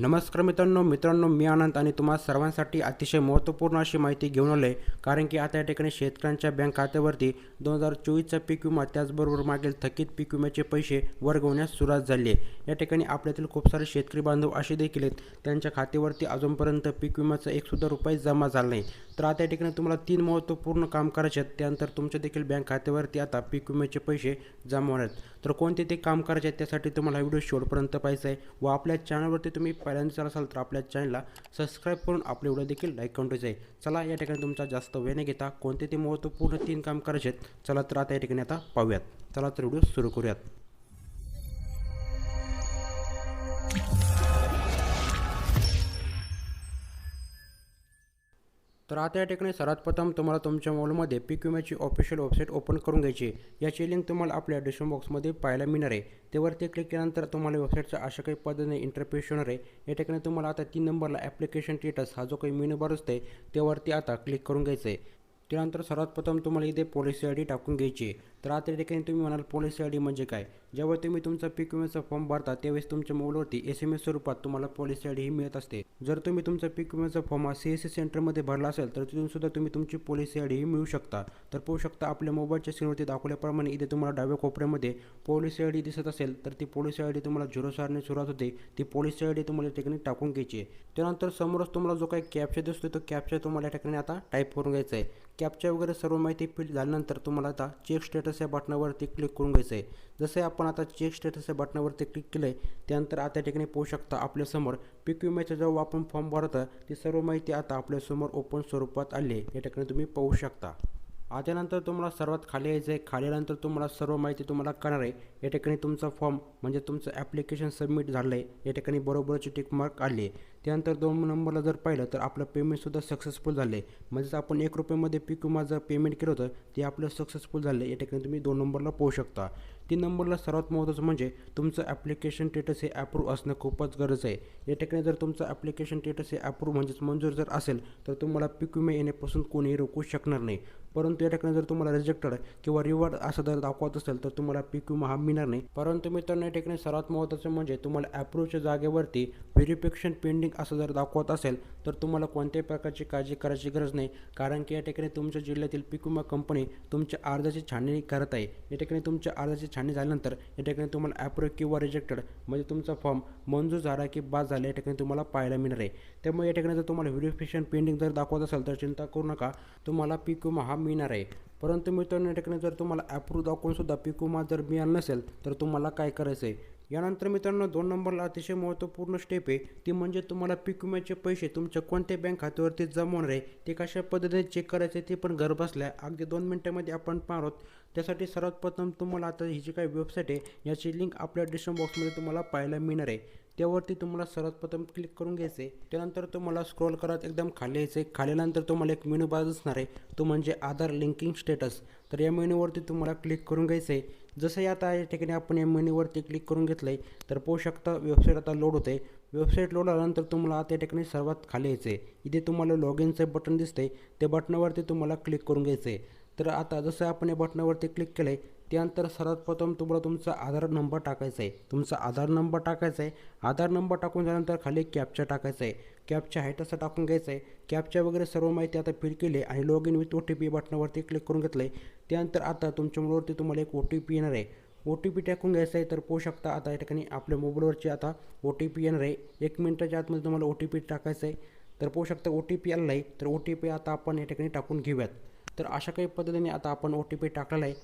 नमस्कार मित्रांनो मित्रांनो मी आनंद आणि तुम्हा सर्वांसाठी अतिशय महत्त्वपूर्ण अशी माहिती घेऊन आलो आहे कारण की आता या ठिकाणी शेतकऱ्यांच्या बँक खात्यावरती दोन हजार चोवीसचा पीक विमा त्याचबरोबर मागील थकीत पीक विम्याचे पैसे वर्ग होण्यास सुरुवात झाली आहे. या ठिकाणी आपल्यातील खूप सारे शेतकरी बांधव असे देखील आहेत. त्यांच्या खात्यावरती अजूनपर्यंत पीक विम्याचा एक सुद्धा रुपये जमा झाला नाही. तर आता या ठिकाणी तुम्हाला तीन महत्त्वपूर्ण काम करायचे आहेत. त्यानंतर तुमच्या देखील बँक खात्यावरती आता पीक विम्याचे पैसे जमा होणार आहेत. तर कोणते ते काम करायचे आहेत त्यासाठी तुम्हाला व्हिडिओ शेवटपर्यंत पाहायचा आहे व आपल्या चॅनलवरती तुम्ही पहिल्यांदा असाल तर आपल्या चॅनलला सबस्क्राईब करून आपले व्हिडिओ देखील लाईक करून आहे. चला या ठिकाणी तुमचा जास्त वेळ न घेता कोणते ते महत्त्वपूर्ण तीन काम करायचे आहेत चला तर आता या ठिकाणी आता पाहूयात. चला तर व्हिडिओ सुरू करूयात. तर आता या ठिकाणी सर्वात प्रथम तुम्हाला तुमच्या मोबाईलमध्ये पीक विम्याची ऑफिशियल वेबसाईट ओपन करून घ्यायची याची लिंक तुम्हाला आपल्या डिस्क्रिप्शन बॉक्समध्ये पाहायला मिळणार आहे. त्यावरती क्लिक केल्यानंतर तुम्हाला वेबसाईटचा अशा काही पद्धतीने इंटरफेस होणार आहे. या ठिकाणी तुम्हाला आता तीन नंबरला ॲप्लिकेशन स्टेटस हा जो काही मेनू बार असते त्यावरती आता क्लिक करून घ्यायचं आहे त्यानंतर सर्वात प्रथम तुम्हाला इथे पॉलिसी आय डी टाकून घ्यायची तर आता या ठिकाणी तुम्ही म्हणाल पॉलिसी आय डी म्हणजे काय? जेव्हा तुम्ही तुमचा पीक विम्याचा फॉर्म भरता त्यावेळेस तुमच्या मोबाईलवरती एस एम एस स्वरूपात तुम्हाला पॉलिसी आय डीही मिळत असते. जर तुम्ही तुमचा पीक विम्याचा फॉर्म हा सी एस सी सेंटरमध्ये भरला असेल तर तिथून सुद्धा तुम्ही तुमची पॉलिसी आय डीही मिळू शकता. तर पाहू शकता आपल्या मोबाईलच्या स्क्रीनवरती दाखवल्याप्रमाणे इथे तुम्हाला डाव्या कोपऱ्यामध्ये पॉलिसी आय डी दिसत असेल तर ती पॉलिसी आय डी तुम्हाला झिरो सारने सुरुवात होते. ती पॉलिसी आय डी तुम्हाला या ठिकाणी टाकून घ्यायची आहे. त्यानंतर समोरच तुम्हाला जो काही कॅप्चा दिसतो तो कॅप्चा तुम्हाला या ठिकाणी आता टाईप करून घ्यायचा आहे. कॅप्चा वगैरे सर्व माहिती फिल झाल्यानंतर तुम्हाला आता चेक स्टेटस या बटनावरती क्लिक करून घ्यायचं आहे. जसे आपण आपण आता चेक स्टेटस या बटनावरती क्लिक केलं आहे त्यानंतर आता ठिकाणी पाहू शकता आपल्यासमोर पीक विम्याचा जेव्हा आपण फॉर्म भरता ती सर्व माहिती आता आपल्यासमोर ओपन स्वरूपात आली आहे. या ठिकाणी तुम्ही पाहू शकता. त्यानंतर तुम्हाला सर्वात खाली यायचं आहे खाली आल्यानंतर तुम्हाला सर्व माहिती तुम्हाला करणार आहे. या ठिकाणी तुमचा फॉर्म म्हणजे तुमचं ॲप्लिकेशन सबमिट झालं आहे या ठिकाणी बरोबरची टिक मार्क आली आहे. त्यानंतर दोन नंबरला जर पाहिलं तर आपलं पेमेंटसुद्धा सक्सेसफुल झालं आहे म्हणजेच आपण एक रुपयामध्ये पीक विमा जर पेमेंट केलं होतं ते आपलं सक्सेसफुल झालं आहे या ठिकाणी तुम्ही दोन नंबरला पाहू शकता. तीन नंबरला सर्वात महत्त्वाचं म्हणजे तुमचं ॲप्लिकेशन स्टेटस हे अप्रूव्ह असणं खूपच गरज आहे. या ठिकाणी जर तुमचं ॲप्लिकेशन स्टेटस हे अप्रूव्ह म्हणजेच मंजूर जर असेल तर तुम्हाला पीक विमा येण्यापासून कोणीही रोखू शकणार नाही. परंतु या ठिकाणी जर तुम्हाला रिजेक्टेड किंवा रिवॉर्ड असं जर दाखवत असेल तर तुम्हाला पीक विमा हा मिळणार नाही. परंतु मित्रांनो या ठिकाणी सर्वात महत्त्वाचं म्हणजे तुम्हाला ॲप्रूव्हच्या जागेवरती व्हेरिफिकेशन पेंडिंग असं जर दाखवत असेल तर तुम्हाला कोणत्याही प्रकारची काळजी करायची गरज नाही. कारण की या ठिकाणी तुमच्या जिल्ह्यातील पीक विमा कंपनी तुमच्या अर्जाची छाननी करत आहे. या ठिकाणी तुमच्या अर्जाची छाननी झाल्यानंतर या ठिकाणी तुम्हाला ॲप्रूव्ह किंवा रिजेक्टेड म्हणजे तुमचा फॉर्म मंजूर झाला की बाद झाला या ठिकाणी तुम्हाला पाहायला मिळणार आहे. त्यामुळे या ठिकाणी जर तुम्हाला व्हेरिफिकेशन पेंडिंग जर दाखवत असेल तर चिंता करू नका तुम्हाला पीक विमा हा मिळणार आहे. परंतु मित्रांनो या ठिकाणी जर तुम्हाला ॲप्रूव्ह दाखवून सुद्धा पीक विमा जर मिळाला नसेल तर तुम्हाला काय करायचं आहे यानंतर मित्रांनो दोन नंबरला अतिशय महत्त्वपूर्ण स्टेप आहे. ती म्हणजे तुम्हाला पीक विम्याचे पैसे तुमच्या कोणत्या बँक खात्यावरती जमा होणार आहे. ते कशा पद्धतीने चेक करायचे ते पण घर बसल्या अगदी दोन मिनटामध्ये आपण पाहत त्यासाठी सर्वात प्रथम तुम्हाला आता ही जी काही वेबसाईट आहे याची लिंक आपल्या डिस्क्रिप्शन बॉक्समध्ये तुम्हाला पाहायला मिळणार आहे. त्यावरती तुम्हाला सर्वात प्रथम क्लिक करून घ्यायचं आहे त्यानंतर तुम्हाला स्क्रोल करत एकदम खाली यायचं आहे खाली तुम्हाला एक मेनू बाज असणार आहे. तो म्हणजे आधार लिंकिंग स्टेटस तर या मेनूवरती तुम्हाला क्लिक करून घ्यायचं आहे जसं आता या ठिकाणी आपण या मेन्यूवरती क्लिक करून घेतलं आहे तर पाहू शकता वेबसाईट आता लोड होते वेबसाईट लोड आल्यानंतर तुम्हाला आता ठिकाणी सर्वात खाली यायचं आहे इथे तुम्हाला लॉग इनचं बटन दिसतंय. त्या बटनावरती तुम्हाला क्लिक करून घ्यायचं आहे तर आता जसं आपण या बटनावरती क्लिक केलं आहे त्यानंतर सर्वात प्रथम तुम्हाला तुमचा आधार नंबर टाकायचा आहे. तुमचा आधार नंबर टाकायचा आहे. आधार नंबर टाकून झाल्यानंतर खाली कॅपचा टाकायचा आहे. कॅपच्या आहे तसं टाकून घ्यायचं आहे. कॅपच्या वगैरे सर्व माहिती आता फिल केली आणि log in with O T P बटनावरती click करून घेतलं आहे त्यानंतर आता तुमच्या मोबाईलवरती तुम्हाला एक ओ टी पी येणार आहे. ओ टी पी टाकून घ्यायचं आहे तर पोहू शकता आता या ठिकाणी आपल्या मोबाईलवरची आता ओ टी पी येणार आहे. एक मिनटाच्या आतमध्ये तुम्हाला ओ टी पी टाकायचं आहे. तर पोहू शकता ओ टी पी आला आहे. तर ओ टी पी आता आपण या ठिकाणी टाकून घेऊयात. तर अशा काही पद्धतीने आता आपण ओ टी पी टाकलेला आहे.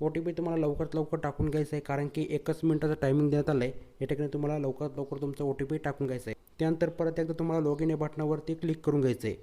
ओ टी पी तुम्हाला लवकरात लवकर टाकून घ्यायचं आहे कारण की एकच मिनटाचं टायमिंग देण्यात आलं आहे या ठिकाणी तुम्हाला लवकरात लवकर तुमचा ओ टी पी टाकून घ्यायचं आहे त्यानंतर परत एकदा तुम्हाला लॉग इन या बटनावरती क्लिक करून घ्यायचं आहे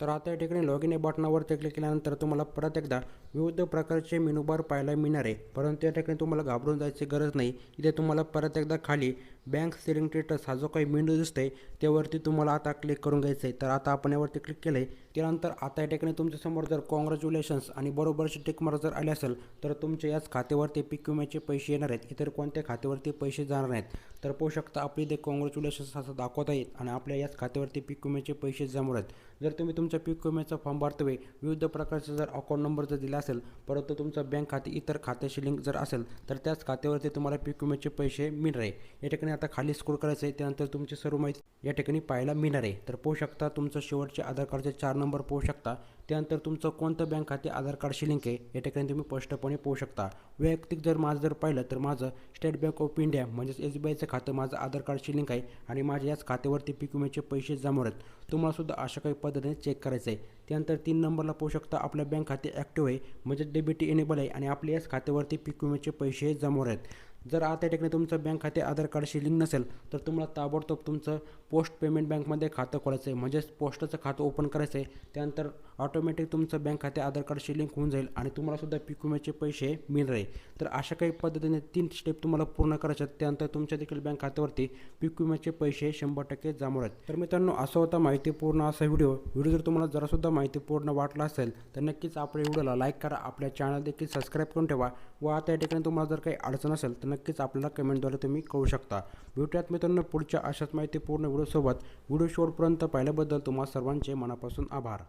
तर आता या ठिकाणी लॉग इन या बटनावरती क्लिक केल्यानंतर तुम्हाला परत एकदा विविध प्रकारचे मेनूबार पाहायला मिळणार आहे. परंतु या ठिकाणी तुम्हाला घाबरून जायची गरज नाही. इथे तुम्हाला परत एकदा खाली बँक सेलिंग स्टेटस हा जो काही मेनू दिसतंय त्यावरती तुम्हाला आता क्लिक करून घ्यायचं आहे. तर आता आपण यावरती क्लिक केलं आहे त्यानंतर आता या ठिकाणी तुमच्यासमोर जर कॉंग्रॅच्युलेशन्स आणि बरोबरची टेकमार जर आले असेल तर तुमच्या याच खात्यावरती पीक विम्याचे पैसे येणार आहेत. इतर कोणत्या खात्यावरती पैसे जाणार नाहीत. तर पाहू शकता आपली ते कॉंग्रॅच्युलेशन्स असं दाखवत आहेत आणि आपल्या याच खात्यावरती पीक विम्याचे पैसे जमा आहेत जर तुम्ही तुमच्या पीक विम्याचा फॉर्म भरतोय विविध प्रकारचा जर अकाउंट नंबर जर दिला असेल परंतु तुमचं बँक खाते इतर खात्याशी लिंक जर असेल तर त्याच खात्यावरती तुम्हाला पीक विम्याचे पैसे मिळणार आहे. या ठिकाणी आता खाली स्क्रोल करायचं आहे त्यानंतर तुमची सर्व माहिती या ठिकाणी पाहायला मिळणार आहे. तर पाहू शकता तुमचं शेवटचे आधार कार्डचे चार नंबर पाहू शकता. त्यानंतर तुमचं कोणतं बँक खाते आधार कार्डशी लिंक आहे या ठिकाणी तुम्ही स्पष्टपणे पाहू शकता. वैयक्तिक जर माझं जर पाहिलं तर माझं स्टेट बँक ऑफ इंडिया म्हणजेच एस बी आयचं खातं माझं आधार कार्डशी लिंक आहे आणि माझ्या याच खात्यावरती पीक विम्याचे पैसे जमा आहेत तुम्हालासुद्धा अशा काही पद्धतीने चेक करायचं आहे त्यानंतर तीन नंबरला पाहू शकता आपलं बँक खाते ॲक्टिव्ह आहे म्हणजे डेबिट एनेबल आहे आणि आपल्या याच खात्यावरती पीक विम्याचे पैसे जमा आहेत जर आता या ठिकाणी तुमचं बँक खाते आधार कार्डशी लिंक नसेल तर तुम्हाला ताबडतोब तुमचं पोस्ट पेमेंट बँकमध्ये खातं खोलायचं आहे म्हणजेच पोस्टाचं खातं ओपन करायचं आहे त्यानंतर ऑटोमॅटिक तुमचं बँक खाते आधार कार्डशी लिंक होऊन जाईल आणि तुम्हाला सुद्धा पीक विम्याचे पैसे मिळणार आहे. तर अशा काही पद्धतीने तीन स्टेप तुम्हाला पूर्ण करायचे आहेत. त्यानंतर तुमच्या देखील बँक खात्यावरती पीक विम्याचे पैसे शंभर टक्के जमा आहेत. तर मित्रांनो असा होता माहितीपूर्ण असा व्हिडिओ. व्हिडिओ जर तुम्हाला जरासुद्धा माहितीपूर्ण वाटला असेल तर नक्कीच आपल्या व्हिडिओला लाईक करा. आपल्या चॅनल देखील सबस्क्राईब करून ठेवा व आता या ठिकाणी तुम्हाला जर काही अडचण असेल तर नक्कीच आपल्याला कमेंटद्वारे तुम्ही कळू शकता. भेटूयात मित्रांनो पुढच्या अशाच माहितीपूर्ण व्हिडिओसोबत. व्हिडिओ शेवटपर्यंत पाहिल्याबद्दल तुम्हा सर्वांचे मनापासून आभार.